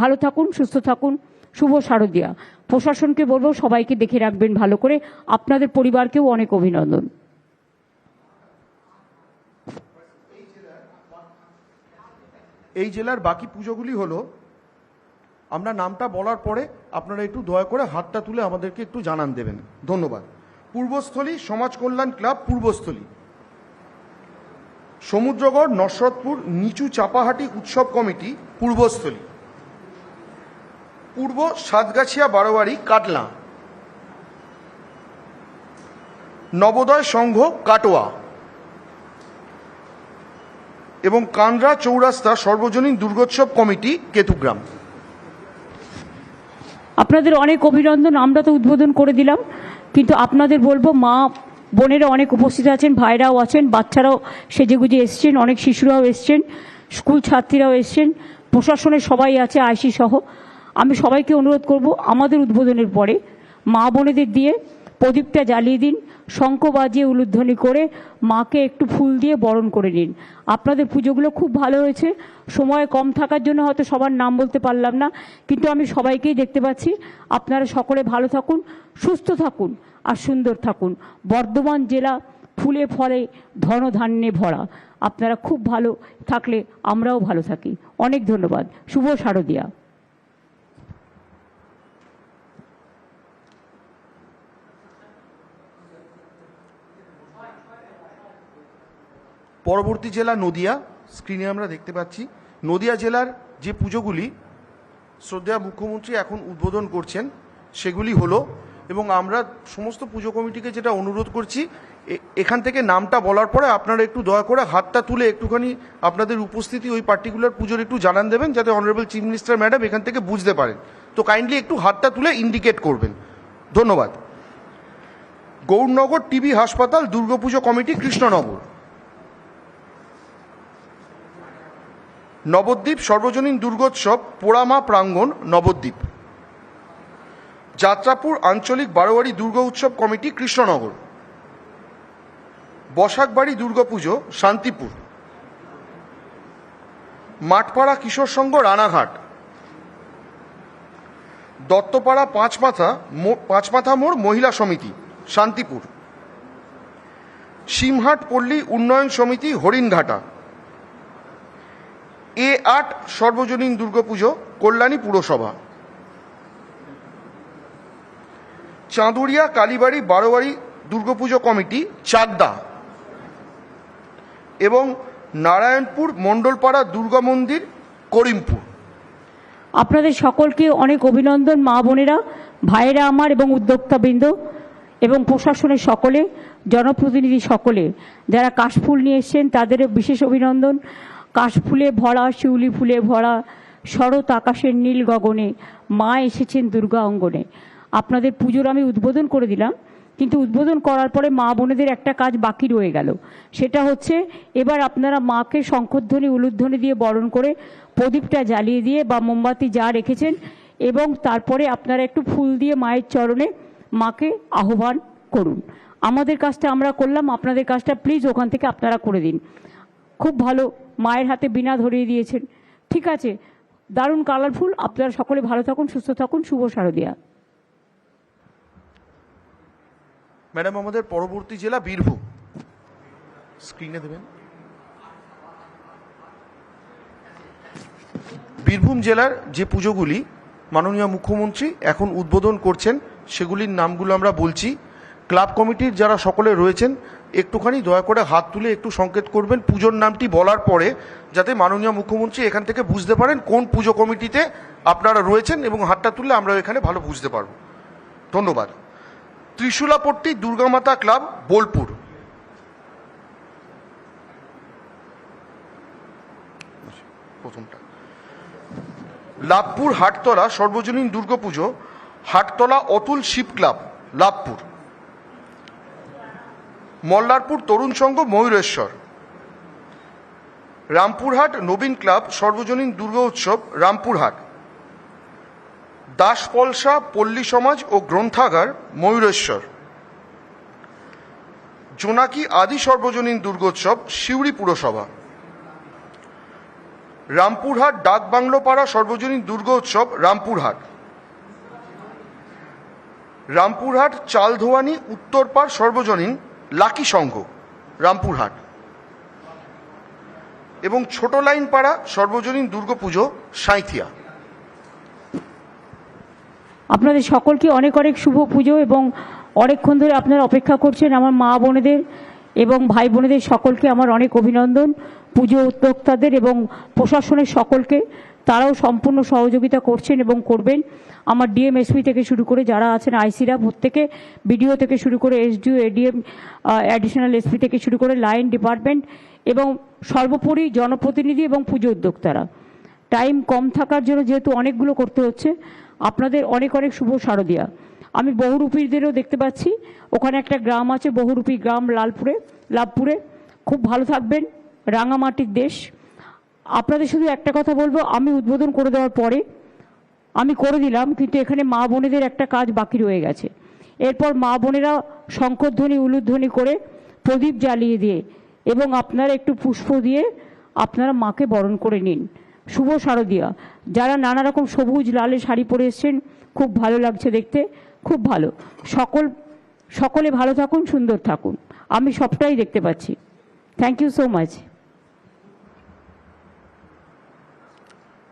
ভালো থাকুন, সুস্থ থাকুন, শুভ শারদিয়া। প্রশাসনকে বলব, সবাইকে দেখে রাখবেন ভালো করে। আপনাদের পরিবারকেও অনেক অভিনন্দন। এই জেলার বাকি পুজোগুলি হলো, আমরা নামটা বলার পরে আপনারা একটু দয়া করে হাতটা তুলে আমাদেরকে একটু জানান দেবেন। ধন্যবাদ। পূর্বস্থলী সমাজ কল্যাণ ক্লাব পূর্বস্থলী। সমুদ্রগড়, নসরতপুর, নিচু চাপাহাটি উৎসব কমিটি পূর্বস্থলী। পূর্ব সাতগাছিয়া বারোয়ারি কাটলা। নবোদয় সংঘ কাটোয়া। এবং কানরা চৌরাস্তা সর্বজনীন দুর্গোৎসব কমিটি কেতুগ্রাম। আপনাদের অনেক অভিনন্দন, আমরা তো উদ্বোধন করে দিলাম। কিন্তু আপনাদের বলব, মা বোনেরা অনেক উপস্থিত আছেন, ভাইরাও আছেন, বাচ্চারাও সেজেগুজে এসছেন, অনেক শিশুরাও এসছেন, স্কুল ছাত্রীরাও এসছেন, প্রশাসনের সবাই আছে, আইসি সহ। আমি সবাইকে অনুরোধ করব আমাদের উদ্বোধনের পরে মা বোনেদের দিয়ে প্রদীপটা জ্বালিয়ে দিন, শঙ্খ বাজিয়ে উলুধ্বনি করে মাকে একটু ফুল দিয়ে বরণ করে নিন। আপনাদের পুজোগুলো খুব ভালো হয়েছে। সময় কম থাকার জন্য হয়তো সবার নাম বলতে পারলাম না, কিন্তু আমি সবাইকেই দেখতে পাচ্ছি। আপনারা সকলে ভালো থাকুন, সুস্থ থাকুন আর সুন্দর থাকুন। বর্ধমান জেলা ফুলে ফলে ধনধান্যে ভরা। আপনারা খুব ভালো থাকলে আমরাও ভালো থাকি। অনেক ধন্যবাদ। শুভ শারদিয়া। পরবর্তী জেলা নদিয়া স্ক্রিনে আমরা দেখতে পাচ্ছি। নদিয়া জেলার যে পুজোগুলি শ্রদ্ধেয় মুখ্যমন্ত্রী এখন উদ্বোধন করছেন, সেগুলি হলো, এবং আমরা সমস্ত পুজো কমিটিকে যেটা অনুরোধ করছি এখান থেকে নামটা বলার পরে আপনারা একটু দয়া করে হাতটা তুলে একটুখানি আপনাদের উপস্থিতি ওই পার্টিকুলার পুজোর একটু জানান দেবেন, যাতে অনারেবল চিফ মিনিস্টার ম্যাডাম এখান থেকে বুঝতে পারেন। তো কাইন্ডলি একটু হাতটা তুলে ইন্ডিকেট করবেন। ধন্যবাদ। গৌরনগর টিবি হাসপাতাল দুর্গাপুজো কমিটি, কৃষ্ণনগর। নবদ্বীপ, সর্বজনীন দুর্গোৎসব, পোড়ামা, প্রাঙ্গণ, নবদ্বীপ। যাত্রাপুর আঞ্চলিক বারোয়ারি দুর্গা উৎসব কমিটি, কৃষ্ণনগর। বসাকবাড়ি দুর্গাপুজো, শান্তিপুর। মাঠপাড়া কিশোর সংঘ, রানাঘাট। দত্তপাড়া পাঁচমাথা পাঁচমাথা মোড়, মহিলা সমিতি, শান্তিপুর। সিমহাট পল্লী উন্নয়ন সমিতি, হরিণঘাটা। এ আট সর্বজনীন দুর্গাপুজো, কল্যাণী পুরসভা। চাঁদুরিয়া, কালীবাড়ি বারোয়ারি দুর্গাপুজো কমিটি, চাকদা। এবং নারায়ণপুর, মণ্ডলপাড়া, দুর্গা মন্দির, করিমপুর। আপনাদের সকলকে অনেক অভিনন্দন, মা বোনেরা, ভাইয়েরা আমার এবং উদ্যোক্তাবৃন্দ এবং প্রশাসনের সকলে, জনপ্রতিনিধি সকলে। যারা কাশফুল নিয়ে এসছেন, তাদেরও বিশেষ অভিনন্দন। কাশফুলে ভরা, শিউলি ফুলে ভরা, শরৎ আকাশের নীল গগনে, মা এসেছেন দুর্গা অঙ্গনে। আপনাদের পুজোর আমি উদ্বোধন করে দিলাম, কিন্তু উদ্বোধন করার পরে মা বোনেদের একটা কাজ বাকি রয়ে গেল। সেটা হচ্ছে, এবার আপনারা মাকে শঙ্খধ্বনি, উলুধ্বনি দিয়ে বরণ করে প্রদীপটা জ্বালিয়ে দিয়ে বা মোমবাতি যা রেখেছেন এবং তারপরে আপনারা একটু ফুল দিয়ে মায়ের চরণে মাকে আহ্বান করুন। আমাদের কাজটা আমরা করলাম, আপনাদের কাজটা প্লিজ ওখান থেকে আপনারা করে দিন। খুব ভালো মায়ের হাতে বিনা ধরিয়ে দিয়েছেন। ঠিক আছে, দারুণ কালারফুল আপনারা সকলে ভালো থাকুন, সুস্থ থাকুন, শুভ শারদিয়া। ম্যাডাম, আমাদের পরবর্তী জেলা বীরভূম। স্ক্রিনে দেবেন। বীরভূম জেলার যে পুজোগুলি, মাননীয় মুখ্যমন্ত্রী এখন উদ্বোধন করছেন, সেগুলির নামগুলো আমরা বলছি। ক্লাব কমিটির যারা সকলে রয়েছেন, একটুখানি দয়া করে হাত তুলে একটু সংকেত করবেন। পুজোর নামটি বলার পরে যাতে মাননীয় মুখ্যমন্ত্রী এখান থেকে বুঝতে পারেন কোন পুজো কমিটিতে আপনারা রয়েছেন এবং হাতটা তুললে আমরা এখানে ভালো বুঝতে পারব। ধন্যবাদ। ত্রিশূলাপট্টি দুর্গামাতা ক্লাব, বোলপুর। প্রথমটা। লাভপুর হাটতলা সর্বজনীন দুর্গাপুজো, হাটতলা অতুল শিব ক্লাব, লাভপুর। মল্লারপুর তরুণ সংঘ ময়ূরেশ্বর। রামপুরহাট নবীন ক্লাব সর্বজনীন দুর্গা উৎসব রামপুরহাট। দাসপলসা, পল্লী সমাজ ও গ্রন্থাগার ময়ূরেশ্বর। জোনাকি আদি সর্বজনীন দুর্গোৎসব সিউড়ি পুরসভা। রামপুরহাট ডাক বাংলো পাড়া সর্বজনীন দুর্গোৎসব রামপুরহাট। রামপুরহাট চালধোয়ানি উত্তরপাড় সর্বজনীন লাকি সংঘ, রামপুরহাট। এবং ছোট লাইন পাড়া সর্বজনীন দুর্গাপুজো, সাঁইথিয়া। আপনাদের সকলকে অনেক অনেক শুভ পুজো এবং অনেকক্ষণ ধরে আপনারা অপেক্ষা করছেন আমার মা বোনেদের এবং ভাই বোনেদের সকলকে আমার অনেক অভিনন্দন, পুজো উদ্যোক্তাদের এবং প্রশাসনের সকলকে। তারাও সম্পূর্ণ সহযোগিতা করছেন এবং করবেন। আমার ডিএমএসপি থেকে শুরু করে যারা আছেন, আইসিরা প্রত্যেকে বিডিও থেকে শুরু করে এসডিও, এডিএম অ্যাডিশনাল এসপি থেকে শুরু করে লাইন ডিপার্টমেন্ট এবং সর্বোপরি জনপ্রতিনিধি এবং পুজো উদ্যোক্তারা। টাইম কম থাকার জন্য যেহেতু অনেকগুলো করতে হচ্ছে, আপনাদের অনেক অনেক শুভ শারদিয়া। আমি বহুরূপীদেরও দেখতে পাচ্ছি। ওখানে একটা গ্রাম আছে, বহুরূপী গ্রাম লালপুরে, লাভপুরে। খুব ভালো থাকবেন। রাঙামাটির দেশ। আপনাদের শুধু একটা কথা বলব, আমি উদ্বোধন করে দেওয়ার পরে আমি করে দিলাম, কিন্তু এখানে মা বোনেদের একটা কাজ বাকি রয়ে গেছে। এরপর মা বোনেরা শঙ্করধ্বনি, উলুধ্বনি করে প্রদীপ জ্বালিয়ে দিয়ে এবং আপনারা একটু পুষ্প দিয়ে আপনারা মাকে বরণ করে নিন। শুভ শারদিয়া। যারা নানা রকম সবুজ, লালে শাড়ি পরে এসছেন, খুব ভালো লাগছে দেখতে, খুব ভালো। সকল, সকলে ভালো থাকুন, সুন্দর থাকুন। আমি সবটাই দেখতে পাচ্ছি। Thank you so much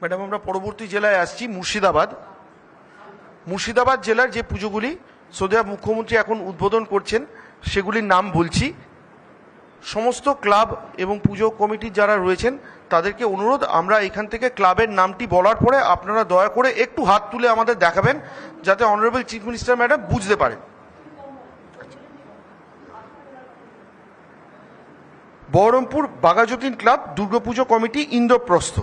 madam, আমরা পরবর্তী জেলায় আসছি, মুর্শিদাবাদ। মুর্শিদাবাদ জেলার যে পুজোগুলি সৌদিয়া মুখ্যমন্ত্রী এখন উদ্বোধন করছেন, সেগুলির নাম বলছি। সমস্ত ক্লাব এবং পুজো কমিটির যারা রয়েছেন, তাদেরকে অনুরোধ, আমরা এখান থেকে ক্লাবের নামটি বলার পরে আপনারা দয়া করে একটু হাত তুলে আমাদের দেখাবেন, যাতে অনারেবল চিফ মিনিস্টার ম্যাডাম বুঝতে পারেন। Berhampore Baghajatin club Durga Puja committee Indraprastha.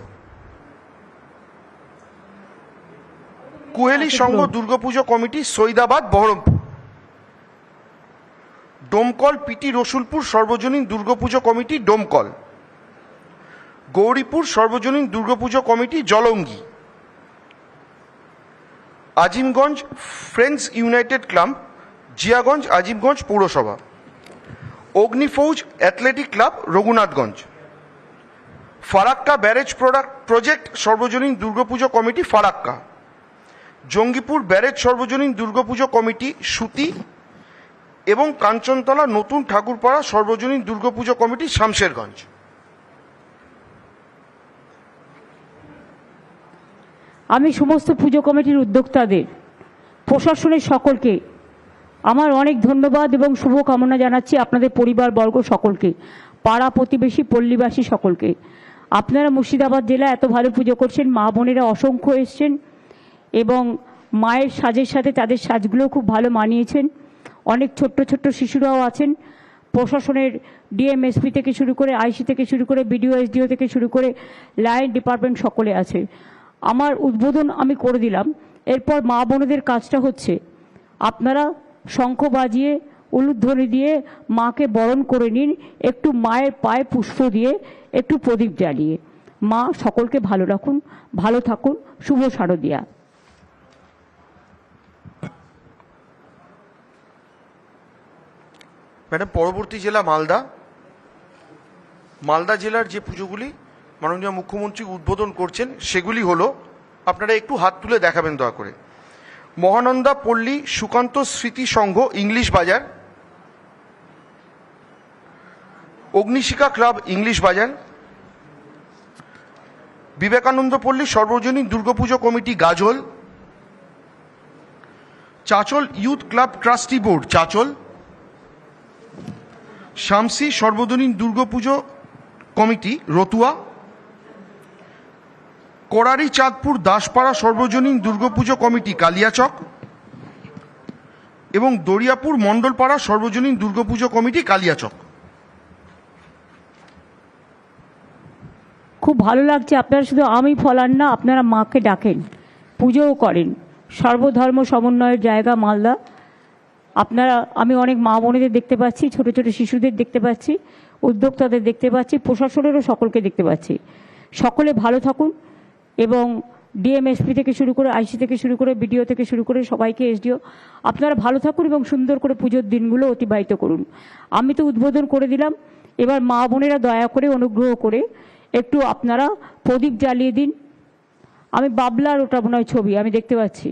কুহেলি সংঘ দুর্গাপুজো কমিটি সৈদাবাদ বহরমপুর। ডোমকল পিটি রসুলপুর সর্বজনীন দুর্গাপুজো কমিটি ডোমকল। গৌরীপুর সর্বজনীন Durga Puja committee Jalangi. Azimganj friends united club Jiaganj Azimganj পৌরসভা। অগ্নিফৌজ athletic club Raghunathganj. Farakka barrage product project সর্বজনীন Durga Puja committee Farakka. Jangipur barrage সর্বজনীন Durga Puja committee, সুতি, এবং কাঞ্চনতলা নতুন ঠাকুরপাড়া সর্বজনীন দুর্গাপুজো কমিটি, শামশেরগঞ্জ। আমি সমস্ত পুজো কমিটির উদ্যোক্তাদের, প্রশাসনের সকলকে, আমার অনেক ধন্যবাদ এবং শুভকামনা জানাচ্ছি আপনাদের পরিবারবর্গ সকলকে, পাড়া প্রতিবেশী, পল্লীবাসী সকলকে। আপনারা মুর্শিদাবাদ জেলা এত ভালো পুজো করছেন, মা বোনেরা অসংখ্য এসছেন। এবং মায়ের সাজের সাথে তাদের সাজগুলো খুব ভালো মানিয়েছেন। অনেক ছোট্ট ছোট্ট শিশুরাও আছেন। প্রশাসনের ডিএমএসপি থেকে শুরু করে আইসি থেকে শুরু করে বিডিও, এসডিও থেকে শুরু করে লাইন ডিপার্টমেন্ট সকলে আছে। আমার উদ্বোধন আমি করে দিলাম। এরপর মা বোনদের কাজটা হচ্ছে আপনারা শঙ্খ বাজিয়ে, উলুধ্বনি দিয়ে মাকে বরণ করে নিন, একটু মায়ের পায়ে পুষ্প দিয়ে একটু প্রদীপ জ্বালিয়ে। মা সকলকে ভালো রাখুন, ভালো থাকুন, শুভ শারদিয়া। ম্যাডাম পরবর্তী জেলা মালদা। মালদা জেলার যে পুজোগুলি মাননীয় মুখ্যমন্ত্রী উদ্বোধন করছেন, সেগুলি হলো, আপনারা একটু হাত তুলে দেখাবেন দয়া করে। মহানন্দা পল্লী সুকান্ত স্মৃতি সংঘ ইংলিশ বাজার। অগ্নিশিখা ক্লাব ইংলিশ বাজার। বিবেকানন্দ পল্লী সর্বজনীন Durga Puja committee Gazole. Chanchal youth club trustee board, Chanchal. Shamsi সর্বজনীন দুর্গাপুজো কমিটি, রতুয়া। করারি চাঁদপুর দাসপাড়া সর্বজনীন দুর্গাপুজো কমিটি, কালিয়াচক। এবং দরিয়াপুর মণ্ডলপাড়া সর্বজনীন দুর্গাপুজো কমিটি, কালিয়াচক। খুব ভালো লাগছে। আপনারা শুধু আমি ফলান না, আপনারা মাকে ডাকেন। পুজোও করেন। সর্বধর্ম সমন্বয়ের জায়গা মালদা। আপনারা, আমি অনেক মা বোনেদের দেখতে পাচ্ছি, ছোট ছোট শিশুদের দেখতে পাচ্ছি, উদ্যোক্তাদের দেখতে পাচ্ছি, প্রশাসনেরও সকলকে দেখতে পাচ্ছি। সকলে ভালো থাকুন এবং ডিএমএসপি থেকে শুরু করে আইসি থেকে শুরু করে বিডিও থেকে শুরু করে সবাইকে এসডিও, আপনারা ভালো থাকুন এবং সুন্দর করে পুজোর দিনগুলো অতিবাহিত করুন। আমি তো উদ্বোধন করে দিলাম, এবার মা বোনেরা দয়া করে অনুগ্রহ করে একটু আপনারা প্রদীপ জ্বালিয়ে দিন। আমি বাবলার ওটা মনে ছবি, আমি দেখতে পাচ্ছি।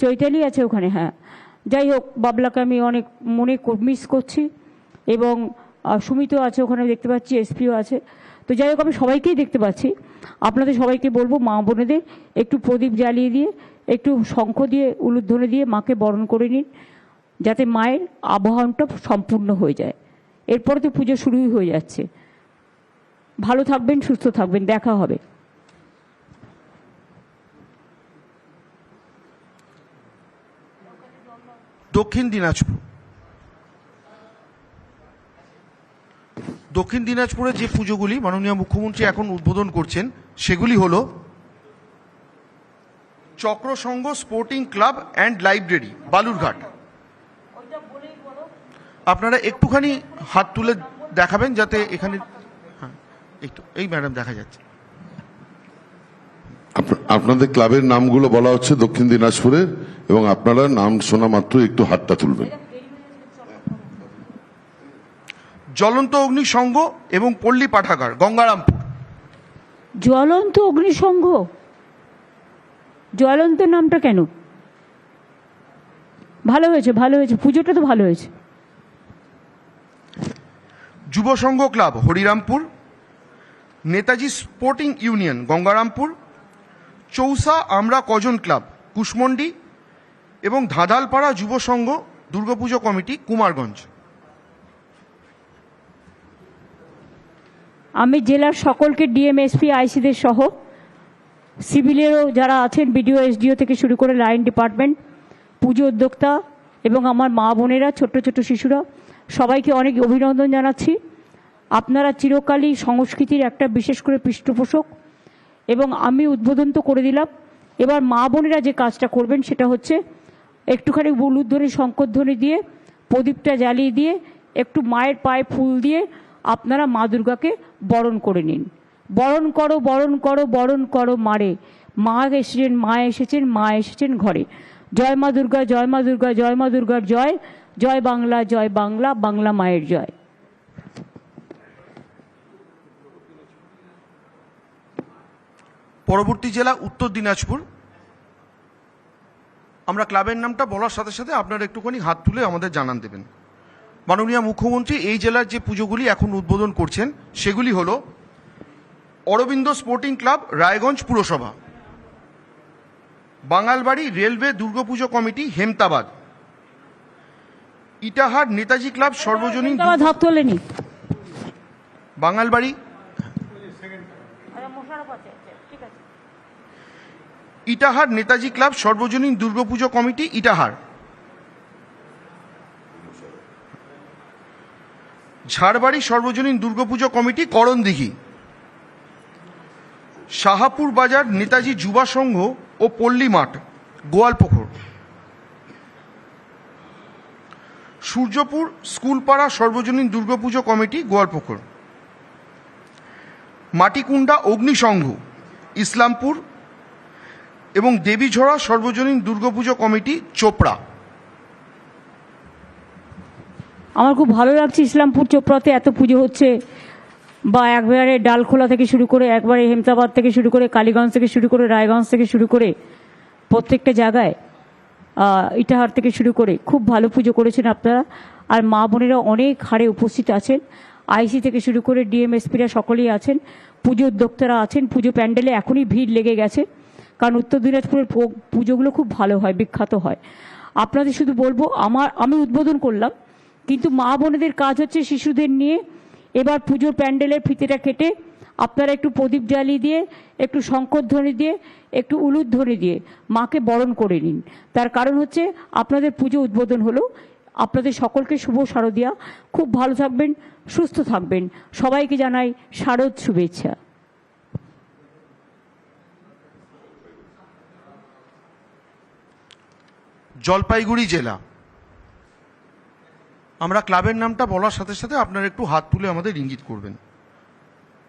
চৈতালি আছে ওখানে হ্যাঁ। যাই হোক বাবলাকে আমি অনেক মনে মিস করছি এবং সুমিতও আছে ওখানে দেখতে পাচ্ছি, এসপিও আছে। তো যাই হোক আমি সবাইকেই দেখতে পাচ্ছি। আপনাদের সবাইকে বলব, মা বোনেদের একটু প্রদীপ জ্বালিয়ে দিয়ে, একটু শঙ্খ দিয়ে, উলুধ্বনি দিয়ে মাকে বরণ করে নিন, যাতে মায়ের আবহাওয়াটা সম্পূর্ণ হয়ে যায়। এরপরে তো পুজো শুরুই হয়ে যাচ্ছে। ভালো থাকবেন, সুস্থ থাকবেন, দেখা হবে। দক্ষিণ দিনাজপুর। দক্ষিণ দিনাজপুরে যে পুজোগুলি মাননীয় মুখ্যমন্ত্রী এখন উদ্বোধন করছেন, সেগুলি হল চক্রসংঘ sporting club and library, Balurghat. আপনারা একটুখানি হাত তুলে দেখাবেন যাতে এখানে হ্যাঁ একটু, এই ম্যাডাম দেখা যাচ্ছে। আপনাদের ক্লাবের নামগুলো বলা হচ্ছে দক্ষিণ দিনাজপুরের। এবং আপনারা নাম শোনা মাত্র একটু হাতটা তুলবেন। জ্বলন্ত অগ্নিসংঘ এবং পল্লী পাঠাগার গঙ্গারামপুর। জ্বলন্ত অগ্নিসংঘ? জ্বলন্ত নামটা কেন? ভালো হয়েছে ভালো হয়েছে। পুজোটা তো ভালো হয়েছে। যুব সংঘ club Harirampur. Netaji sporting union Gangarampur. Chousa আমরা কজন ক্লাব? কুশমন্ডি এবং ধাঁধালপাড়া যুব সংঘ দুর্গাপুজো কমিটি, কুমারগঞ্জ। আমি জেলার সকলকে ডিএমএসপি, আইসিদের সহ সিভিলেরও যারা আছেন, বিডিও, এসডিও থেকে শুরু করে লাইন ডিপার্টমেন্ট, পুজো উদ্যোক্তা এবং আমার মা বোনেরা, ছোট্ট ছোট্ট শিশুরা, সবাইকে অনেক অভিনন্দন জানাচ্ছি। আপনারা চিরকালই সংস্কৃতির একটা বিশেষ করে পৃষ্ঠপোষক এবং আমি উদ্বোধন তো করে দিলাম। এবার মা বোনেরা যে কাজটা করবেন সেটা হচ্ছে একটুখানি বুলুধ্বনি শঙ্করধ্বনি দিয়ে, প্রদীপটা জ্বালিয়ে দিয়ে, একটু মায়ের পায়ে ফুল দিয়ে আপনারা মা দুর্গাকে বরণ করে নিন। বরণ করো বরণ করো বরণ করো মারে। মা এসেছেন মা এসেছেন মা এসেছেন ঘরে। জয় মা দুর্গা, জয় মা দুর্গা, জয় মা দুর্গার জয়। জয় বাংলা জয় বাংলা বাংলা মায়ের জয়। পরবর্তী জেলা উত্তর দিনাজপুর। আমরা ক্লাবের নামটা বলার সাথে সাথে আপনারা একটুখানি হাত তুলে আমাদের জানান দেবেন। মাননীয় মুখ্যমন্ত্রী এই জেলার যে পুজোগুলি এখন উদ্বোধন করছেন সেগুলি হল অরবিন্দ স্পোর্টিং ক্লাব রায়গঞ্জ পুরসভা Bangalbari railway Durga Puja committee Hemtabad Itahar Netaji club সর্বজনীন বাঙালবাড়ি ইটাহার নেতাজি ক্লাব সর্বজনীন দুর্গাপুজো কমিটি ইটাহার। ঝাড়বাড়ি সর্বজনীন দুর্গাপুজো কমিটি করণদিঘি। শাহাপুর বাজার নেতাজি যুবা সংঘ ও পল্লী মাঠ গোয়ালপুকুর সূর্যপুর স্কুলপাড়া সর্বজনীন দুর্গাপুজো কমিটি গোয়ালপুকুর মাটিকুন্ডা অগ্নিসংঘ, ইসলামপুর এবং দেবীঝরা সর্বজনীন দুর্গাপুজো কমিটি চোপড়া। আমার খুব ভালো লাগছে ইসলামপুর চোপড়াতে এত পুজো হচ্ছে। বা একবারে ডালখোলা থেকে শুরু করে, একবারে হেমতাবাদ থেকে শুরু করে, কালীগঞ্জ থেকে শুরু করে, রায়গঞ্জ থেকে শুরু করে, প্রত্যেকটা জায়গায় ইটাহার থেকে শুরু করে খুব ভালো পুজো করেছেন আপনারা। আর মা বোনেরা অনেক হারে উপস্থিত আছেন। আইসি থেকে শুরু করে ডিএমএসপিরা সকলেই আছেন। পুজো উদ্যোক্তারা আছেন। পুজো প্যান্ডেলে এখনই ভিড় লেগে গেছে। কারণ উত্তর দিনাজপুরের পুজোগুলো খুব ভালো হয়, বিখ্যাত হয়। আপনাদের শুধু বলব, আমার, আমি উদ্বোধন করলাম, কিন্তু মা বোনেদের কাজ হচ্ছে শিশুদের নিয়ে এবার পুজোর প্যান্ডেলের ফিতেটা কেটে আপনারা একটু প্রদীপ জ্বালিয়ে দিয়ে, একটু শঙ্করধ্বনি দিয়ে, একটু উলুধ্বনি দিয়ে মাকে বরণ করে নিন। তার কারণ হচ্ছে আপনাদের পুজো উদ্বোধন হলো। আপনাদের সকলকে শুভ শারদিয়া। খুব ভালো থাকবেন, সুস্থ থাকবেন। সবাইকে জানাই শারদ শুভেচ্ছা। জলপাইগুড়ি জেলা। আমরা ক্লাবের নামটা বলার সাথে সাথে আপনারা একটু হাত তুলে আমাদের ইঙ্গিত করবেন।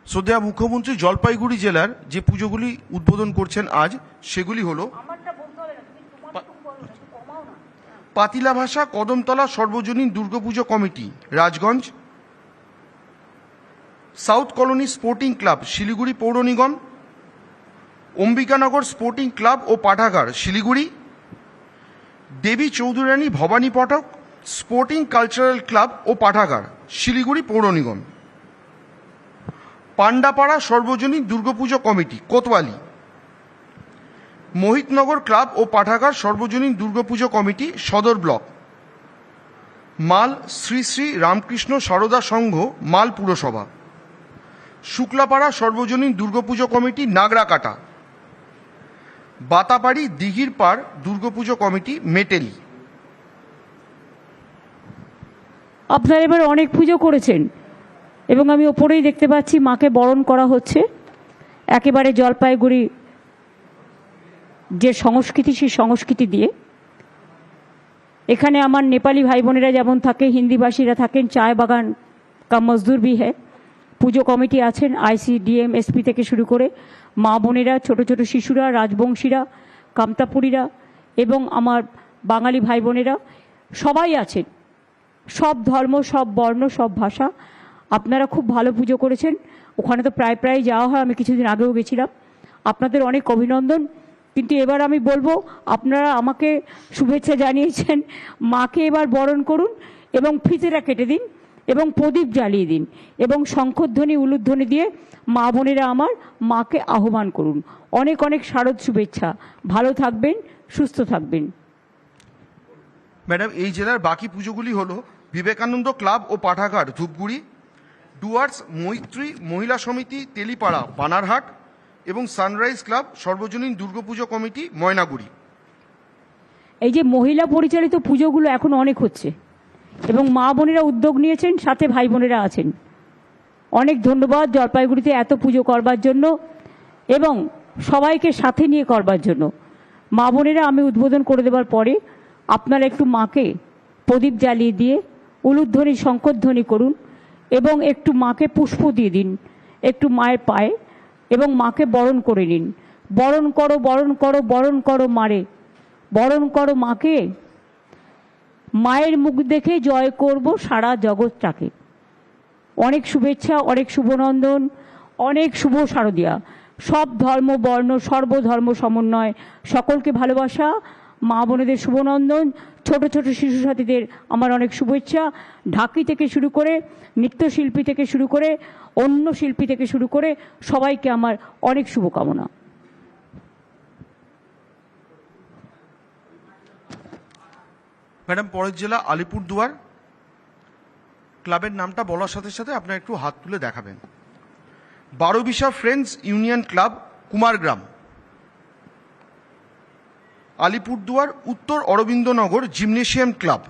শ্রদ্ধেয়া মুখ্যমন্ত্রী জলপাইগুড়ি জেলার যে পুজোগুলি উদ্বোধন করছেন আজ সেগুলি হল পাতিলা ভাষা কদমতলা সর্বজনীন Durga Puja committee Rajganj. South colony sporting club Siliguri পৌর নিগম। অম্বিকানগর স্পোর্টিং ক্লাব ও পাঠাগার Siliguri. Debi Chaudhurani Bhabani Pathak sporting cultural club ও পাঠাগার, শিলিগুড়ি পৌর নিগম। পান্ডাপাড়া সর্বজনীন দুর্গাপুজো কমিটি, কোতোয়ালি। মোহিতনগর ক্লাব ও পাঠাগার সর্বজনীন দুর্গাপুজো কমিটি, সদর ব্লক। মাল শ্রী শ্রী রামকৃষ্ণ সারদা সংঘ, মাল পুরসভা। শুক্লাপাড়া সর্বজনীন দুর্গাপুজো কমিটি, নাগরাকাটা। বাতাপাড়ি দিঘির পাড় দুর্গাপুজো কমিটি মেটেলি। আপনারা এবার অনেক পুজো করেছেন এবং আমি ওপরেই দেখতে পাচ্ছি মাকে বরণ করা হচ্ছে। একেবারে জলপাইগুড়ি যে সংস্কৃতি, সেই সংস্কৃতি দিয়ে। এখানে আমার নেপালি ভাই বোনেরা যেমন থাকে, হিন্দিভাষীরা থাকেন, চায় বাগান কা মজদুর বি হ্যায়। পুজো কমিটি আছেন, আইসি, ডিএম, এসপি থেকে শুরু করে মা বোনেরা, ছোট ছোট শিশুরা, রাজবংশীরা, কামতাপুরীরা এবং আমার বাঙালি ভাই বোনেরা সবাই আছেন। সব ধর্ম, সব বর্ণ, সব ভাষা। আপনারা খুব ভালো পুজো করেছেন। ওখানে তো প্রায় প্রায় যাওয়া হয়। আমি কিছুদিন আগেও গেছিলাম। আপনাদের অনেক অভিনন্দন। কিন্তু এবার আমি বলব, আপনারা আমাকে শুভেচ্ছা জানিয়েছেন। মাকে এবার বরণ করুন এবং ফিতেরা কেটে দিন। এবং প্রদীপ জ্বালিয়ে দিন এবং শঙ্খধ্বনি উলুধ্বনি দিয়ে মা বোনেরা আমার মাকে আহ্বান করুন। অনেক অনেক শারদ শুভেচ্ছা। ভালো থাকবেন সুস্থ থাকবেন। ম্যাডাম এই জেলার বাকি পুজোগুলি হলো বিবেকানন্দ ক্লাব ও পাঠাগার ধূপগুড়ি ডুয়ার্স মৈত্রী মহিলা সমিতি তেলিপাড়া বানারহাট এবং সানরাইজ ক্লাব সর্বজনীন দুর্গাপুজো কমিটি ময়নাগুড়ি। এই যে মহিলা পরিচালিত পুজোগুলো এখন অনেক হচ্ছে। এবং মা বোনেরা উদ্যোগ নিয়েছেন, সাথে ভাই বোনেরা আছেন। অনেক ধন্যবাদ জলপাইগুড়িতে এত পুজো করবার জন্য এবং সবাইকে সাথে নিয়ে করবার জন্য। মা বোনেরা আমি উদ্বোধন করে দেওয়ার পরে আপনারা একটু মাকে প্রদীপ জ্বালিয়ে দিয়ে, উলুধ্বনি, শঙ্করধ্বনি করুন এবং একটু মাকে পুষ্প দিয়ে দিন, একটু মায়ের পায়ে এবং মাকে বরণ করে নিন। বরণ করো বরণ করো বরণ করো মারে। বরণ করো মাকে। মায়ের মুখ দেখে জয় করব সারা জগৎটাকে অনেক শুভেচ্ছা, অনেক শুভনন্দন, অনেক শুভ শারদিয়া। সব ধর্ম, বর্ণ, সর্বধর্ম সমন্বয়, সকলকে ভালোবাসা, মা বোনেদের শুভনন্দন, ছোট ছোট শিশু সাথীদের আমার অনেক শুভেচ্ছা। ঢাকি থেকে শুরু করে, নৃত্যশিল্পী থেকে শুরু করে, অন্য শিল্পী থেকে শুরু করে সবাইকে আমার অনেক শুভকামনা। ম্যাডাম, পরের জেলা আলিপুরদুয়ার। ক্লাবের নামটা বলার সাথে সাথে আপনার একটু হাত তুলে দেখাবেন। Barobisha friends union club, Kumargram. Alipurduar, উত্তর Aurobindanagar gymnasium club.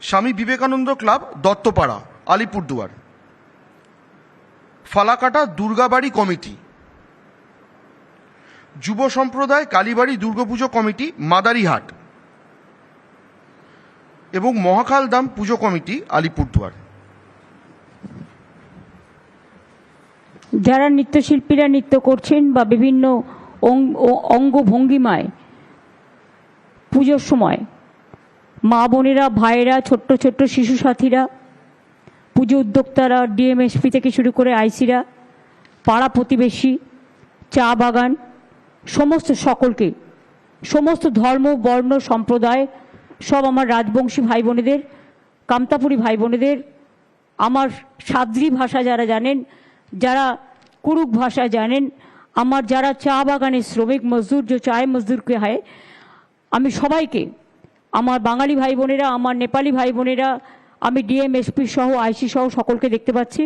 Swami Vivekananda club, Duttapara, Alipurduar. Falakata Durgabari committee. যুব সম্প্রদায় কালীবাড়ি দুর্গাপুজো কমিটি, মাদারিহাট। এবং মহাকালদাম পুজো কমিটি, আলিপুরদুয়ার। যারা নৃত্যশিল্পীরা নৃত্য করছেন বা বিভিন্ন অঙ্গ ভঙ্গিমায় পুজোর সময়, মা বোনেরা, ভাইয়েরা, ছোট্ট ছোট্ট শিশু সাথীরা, পুজো উদ্যোক্তারা, ডিএমএসপি থেকে শুরু করে আইসিরা, পাড়া প্রতিবেশী, চা বাগান, সমস্ত সকলকে, সমস্ত ধর্ম, বর্ণ, সম্প্রদায় সব আমার রাজবংশী ভাই বোনেদের কামতাপুরী ভাই বোনেদের আমার সাদ্রি ভাষা যারা জানেন, যারা কুরুক ভাষা জানেন, আমার যারা চা বাগানের শ্রমিক মজদুর, যে চায় মজদুরকে হয়, আমি সবাইকে, আমার বাঙালি ভাই বোনেরা আমার নেপালি ভাই বোনেরা আমি ডিএমএসপি সহ, আইসি সহ সকলকে দেখতে পাচ্ছি।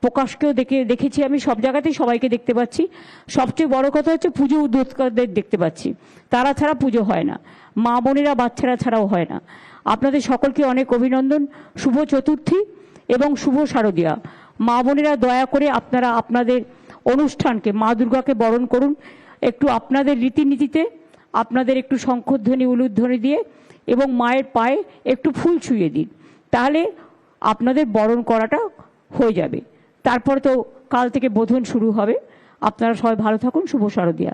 প্রকাশকেও দেখে, দেখেছি আমি, সব জায়গাতেই সবাইকে দেখতে পাচ্ছি। সবচেয়ে বড় কথা হচ্ছে পুজো উদ্যোক্তাদের দেখতে পাচ্ছি। তারা ছাড়া পুজো হয় না। মা বোনেরা, বাচ্চারা ছাড়াও হয় না। আপনাদের সকলকে অনেক অভিনন্দন। শুভ চতুর্থী এবং শুভ শারদিয়া। মা বোনেরা, দয়া করে আপনারা আপনাদের অনুষ্ঠানকে, মা দুর্গাকে বরণ করুন। একটু আপনাদের রীতিনীতিতে, আপনাদের একটু শঙ্খধ্বনি, উলুধ্বনি দিয়ে এবং মায়ের পায়ে একটু ফুল ছুঁয়ে দিন। তাহলে আপনাদের বরণ করাটা হয়ে যাবে। তারপর তো কাল থেকে বোধন শুরু হবে। আপনারা সবাই ভালো থাকুন শুভ শারদিয়া।